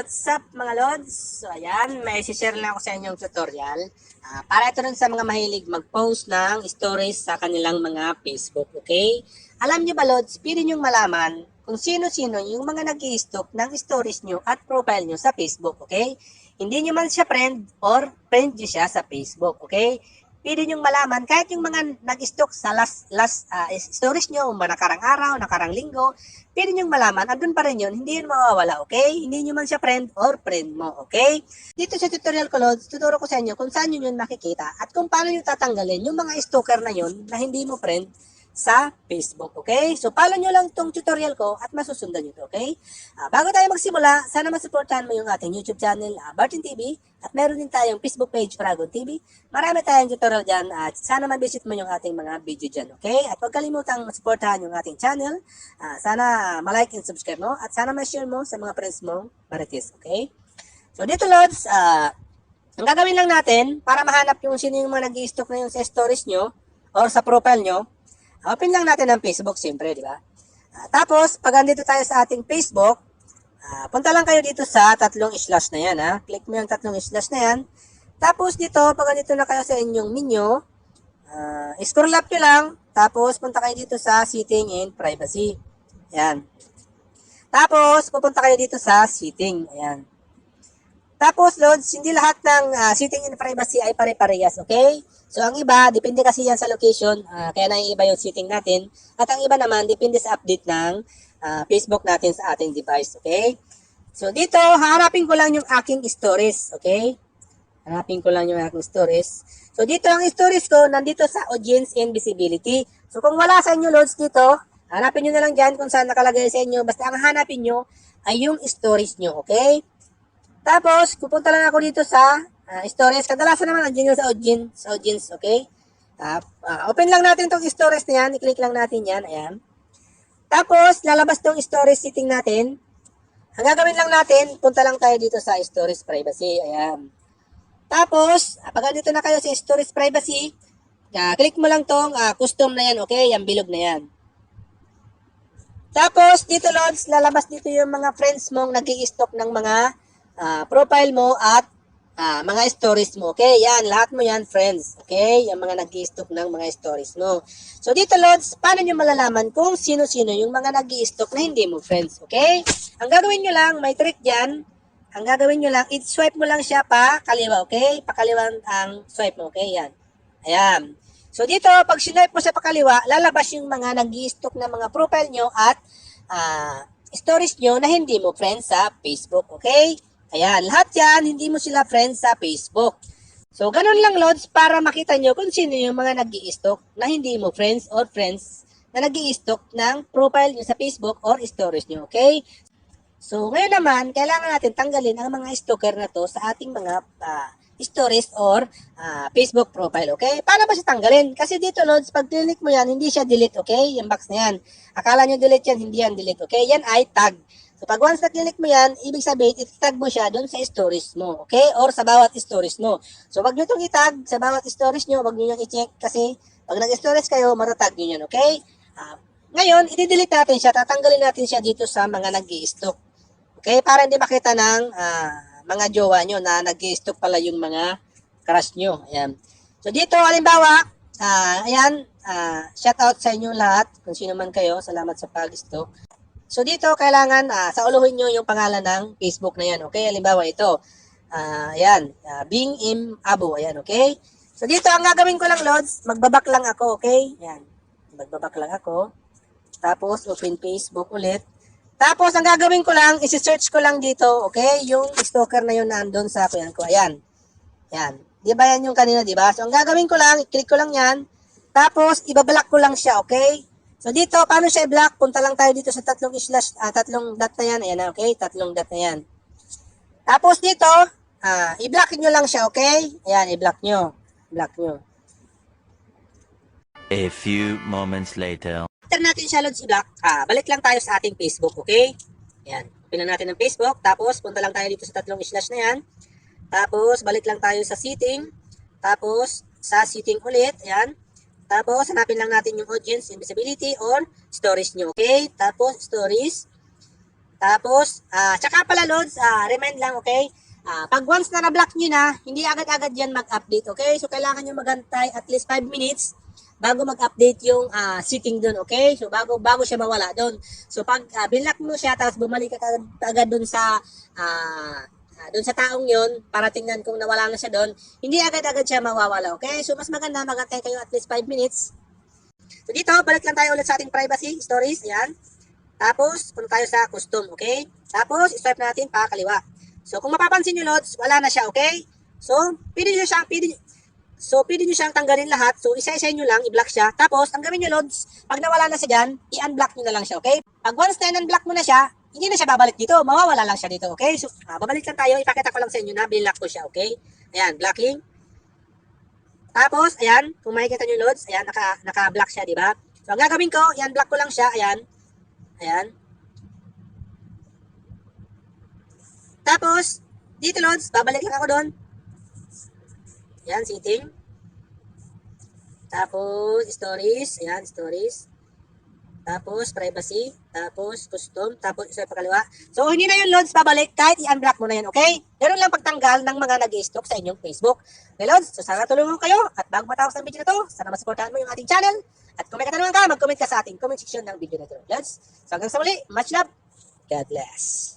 What's up mga lods? So ayan, may share lang ako sa inyong tutorial. Ah, para ito rin sa mga mahilig mag-post ng stories sa kanilang mga Facebook, okay? Alam niyo ba lods, pwede niyong malaman kung sino-sino yung mga nag stock ng stories niyo at profile niyo sa Facebook, okay? Hindi niyo man siya friend or friend niyo siya sa Facebook, okay? Pwede niyong malaman kahit yung mga nag-stock sa last last ah, stories niyo, mga nakarang araw, nakarang linggo, pwede niyong malaman, andun pa rin yun, hindi yun mawawala, okay? Hindi nyo man siya friend or friend mo, okay? Dito sa tutorial ko, Lods, tuturo ko sa inyo kung saan nyo yun makikita at kung paano nyo tatanggalin yung mga stalker na yun na hindi mo friend sa Facebook, okay? So, follow nyo lang tong tutorial ko at masusundan nyo to, okay? Ah, bago tayo magsimula, sana masuportahan mo yung ating YouTube channel, uh, Barton TV, at meron din tayong Facebook page, Dragon TV. Marami tayong tutorial dyan at sana ma-visit mo yung ating mga video dyan, okay? At huwag kalimutang masuportahan yung ating channel. Ah, sana ma-like and subscribe mo at sana ma-share mo sa mga friends mo, Marites, okay? So, dito, Lods, ah, ang gagawin lang natin para mahanap yung sino yung mga nag stock na yung sa stories nyo or sa profile nyo, open lang natin ang Facebook, siyempre, di ba? Ah, tapos, pag andito tayo sa ating Facebook, ah, punta lang kayo dito sa tatlong slash na yan, ha? Click mo yung tatlong slash na yan. Tapos dito, pag andito na kayo sa inyong menu, ah, scroll up nyo lang, tapos punta kayo dito sa setting and privacy. Ayan. Tapos, pupunta kayo dito sa setting. Ayan. Tapos, Lods, hindi lahat ng ah, setting and privacy ay pare-parehas, okay? So, ang iba, depende kasi yan sa location, ah, kaya naiiba yung setting natin. At ang iba naman, depende sa update ng ah, Facebook natin sa ating device, okay? So, dito, haharapin ko lang yung aking stories, okay? Hanapin ko lang yung aking stories. So, dito ang stories ko, nandito sa audience and visibility. So, kung wala sa inyo, Lods, dito, hanapin nyo na lang dyan kung saan nakalagay sa inyo. Basta ang hanapin nyo ay yung stories nyo, okay? Tapos, pupunta lang ako dito sa ah, stories. Kadalasan naman, andyan yung sa audience, sa audience okay? Tap, ah, open lang natin tong stories na yan. I-click lang natin yan. Ayan. Tapos, lalabas tong stories setting natin. Ang gagawin lang natin, punta lang tayo dito sa stories privacy. Ayan. Tapos, ah, pag dito na kayo sa stories privacy, ah, click mo lang tong ah, custom na yan, okay? Yung bilog na yan. Tapos, dito, Lods, lalabas dito yung mga friends mong nag stock ng mga ah, profile mo at ah, mga stories mo. Okay, yan, lahat mo yan, friends. Okay, yung mga nag stock ng mga stories mo. So, dito, Lods, paano nyo malalaman kung sino-sino yung mga nag stock na hindi mo friends? Okay? Ang gagawin nyo lang, may trick dyan. Ang gagawin nyo lang, i-swipe mo lang siya pa kaliwa, okay? Pakaliwa ang swipe mo, okay? Yan. Ayan. So dito, pag sinipe mo sa pakaliwa, lalabas yung mga nag stock na mga profile nyo at ah, stories nyo na hindi mo friends sa Facebook, okay? Ayan, lahat yan, hindi mo sila friends sa Facebook. So, ganun lang, Lods, para makita nyo kung sino yung mga nag stock na hindi mo friends or friends na nag stock ng profile nyo sa Facebook or stories nyo, okay? So, ngayon naman, kailangan natin tanggalin ang mga stalker na to sa ating mga ah, stories or ah, Facebook profile, okay? Paano ba siya tanggalin? Kasi dito, Lods, pag click mo yan, hindi siya delete, okay? Yung box na yan. Akala nyo delete yan, hindi yan delete, okay? Yan ay tag. So, pag once na-click mo yan, ibig sabihin, itag mo siya doon sa stories mo, okay? Or sa bawat stories mo. So, wag nyo itong itag sa bawat stories nyo, wag nyo yung i-check kasi pag nag-stories kayo, matatag nyo yan, okay? Ah, ngayon, i-delete natin siya, tatanggalin natin siya dito sa mga nag stock Okay, para hindi makita ng ah, mga jowa nyo na nag stock pala yung mga crush nyo. Ayan. So dito, halimbawa, ah, ayan, ah, shout out sa inyo lahat, kung sino man kayo, salamat sa pag-stock. So dito, kailangan ah, sa uluhin nyo yung pangalan ng Facebook na yan. Okay, halimbawa ito. Ah, ayan, ah, Bing Im Abu. Ayan, okay? So dito, ang gagawin ko lang, Lods, magbabak lang ako, okay? Ayan, magbabak lang ako. Tapos, open Facebook ulit. Tapos, ang gagawin ko lang, isi-search ko lang dito, okay? Yung stalker na yun na andun sa kuyan ko. Ayan. Yan. Di ba yan yung kanina, di ba? So, ang gagawin ko lang, i-click ko lang yan. Tapos, ibablock ko lang siya, okay? So, dito, paano siya i-block? Punta lang tayo dito sa tatlong slash, ah, tatlong dot na yan. Ayan, okay? Tatlong dot na yan. Tapos, dito, ah, i-block nyo lang siya, okay? Ayan, i-block nyo. Block nyo. A few moments later. after natin siya loads i-block, ah, balik lang tayo sa ating Facebook, okay? Yan. Open natin ang Facebook, tapos punta lang tayo dito sa tatlong slash na yan. Tapos balik lang tayo sa setting, tapos sa setting ulit, yan. Tapos hanapin lang natin yung audience, invisibility or stories nyo, okay? Tapos stories. Tapos, ah, tsaka pala loads, ah, remind lang, okay? Ah, pag once na na-block nyo na, hindi agad-agad yan mag-update, okay? So, kailangan nyo magantay at least 5 minutes bago mag-update yung ah, setting doon, okay? So, bago bago siya mawala doon. So, pag uh, binlock mo siya, tapos bumalik ka agad, doon sa ah, ah, doon sa taong yon para tingnan kung nawala na siya doon, hindi agad-agad siya mawawala, okay? So, mas maganda magantay kayo at least 5 minutes. So, dito, balik lang tayo ulit sa ating privacy stories, yan. Tapos, punta tayo sa custom, okay? Tapos, swipe natin pa kaliwa. So, kung mapapansin nyo, Lods, wala na siya, okay? So, pwede nyo siyang, pwede, so, pwede nyo siyang tanggalin lahat. So, isa-isa nyo lang, i-block siya. Tapos, ang gawin nyo, Lods, pag nawala na siya dyan, i-unblock nyo na lang siya, okay? Pag once na in-unblock mo na siya, hindi na siya babalik dito. Mawawala lang siya dito, okay? So, ah, babalik lang tayo. Ipakita ko lang sa inyo na binlock ko siya, okay? Ayan, blocking. Tapos, ayan, kung makikita nyo, Lods, ayan, naka, naka-block siya, di ba? So, ang gagawin ko, i-unblock ko lang siya, ayan. Ayan. Tapos, dito Lods, babalik lang ako doon. Ayan, setting. Tapos, stories. Ayan, stories. Tapos, privacy. Tapos, custom. Tapos, isa pa kaliwa. So, hindi na yun, Lods, babalik kahit i-unblock mo na yan, okay? Meron lang pagtanggal ng mga nag stalk sa inyong Facebook. Okay, Lods? So, sana tulungan kayo. At bago matapos ang video na to, sana masuportahan mo yung ating channel. At kung may katanungan ka, mag-comment ka sa ating comment section ng video na to. Lods? So, hanggang sa muli, much love. God bless.